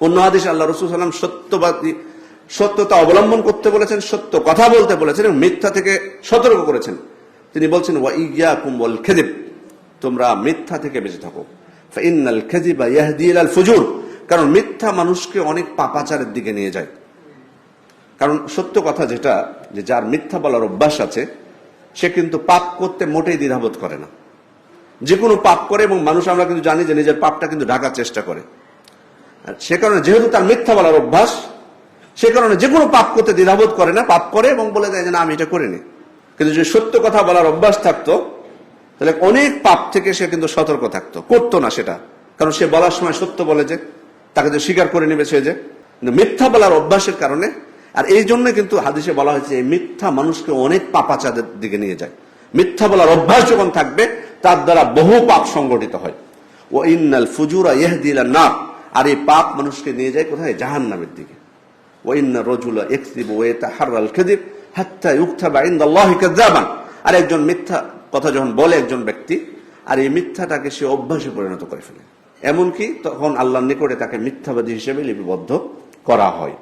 অন্য আদেশ আল্লাহ রসুল সাল্লাম সত্যবাদী, সত্যতা অবলম্বন করতে বলেছেন, সত্য কথা বলতে বলেছেন এবং মিথ্যা থেকে সতর্ক করেছেন। তিনি বলছেন, ওয়া ইয়া কুম্বল খেদিব তোমরা মিথ্যা থেকে বেঁচে থাকো। ইন্নাল খেজিবা ইয়াহদি ইলাল ফুজুর কারণ মিথ্যা মানুষকে অনেক পাপাচারের দিকে নিয়ে যায়। কারণ সত্য কথা যেটা, যে যার মিথ্যা বলার অভ্যাস আছে, সে কিন্তু পাপ করতে মোটেই দ্বিধাবোধ করে না। যে কোনো পাপ করে এবং মানুষ আমরা কিন্তু জানি যে নিজের পাপটা কিন্তু ঢাকার চেষ্টা করে। সে কারণে যেহেতু তার মিথ্যা বলার অভ্যাস, সে কারণে যে কোনো পাপ করতে দ্বিধাবোধ করে না, পাপ করে এবং বলে দেয় যে, না, আমি এটা করিনি। কিন্তু যদি সত্য কথা বলার অভ্যাস থাকতো, তাহলে অনেক পাপ থেকে সে কিন্তু সতর্ক থাকতো। করতো না সেটা। কারণ সে বলার সময় সত্য বলে যে, তাকে যে স্বীকার করে নেবে সে যে। কিন্তু মিথ্যা বলার অভ্যাসের কারণে, আর এই জন্য কিন্তু হাদিসে বলা হয়েছে এই মিথ্যা মানুষকে অনেক পাপাচাদের দিকে নিয়ে যায়। মিথ্যা বলার অভ্যাস যখন থাকবে, তার দ্বারা বহু পাপ সংগঠিত হয়। ও ইন্নাল ফুজুরা ইহদিলা না আর এই পাপ মানুষকে নিয়ে যায় কোথায়? জাহান নামের দিকে রজুলা ওয়া আর একজন মিথ্যা কথা যখন বলে একজন ব্যক্তি, আর এই মিথ্যাটাকে সে অভ্যাসে পরিণত করে ফেলে। এমনকি তখন আল্লাহর নিকটে তাকে মিথ্যাবাদী হিসেবে লিপিবদ্ধ করা হয়।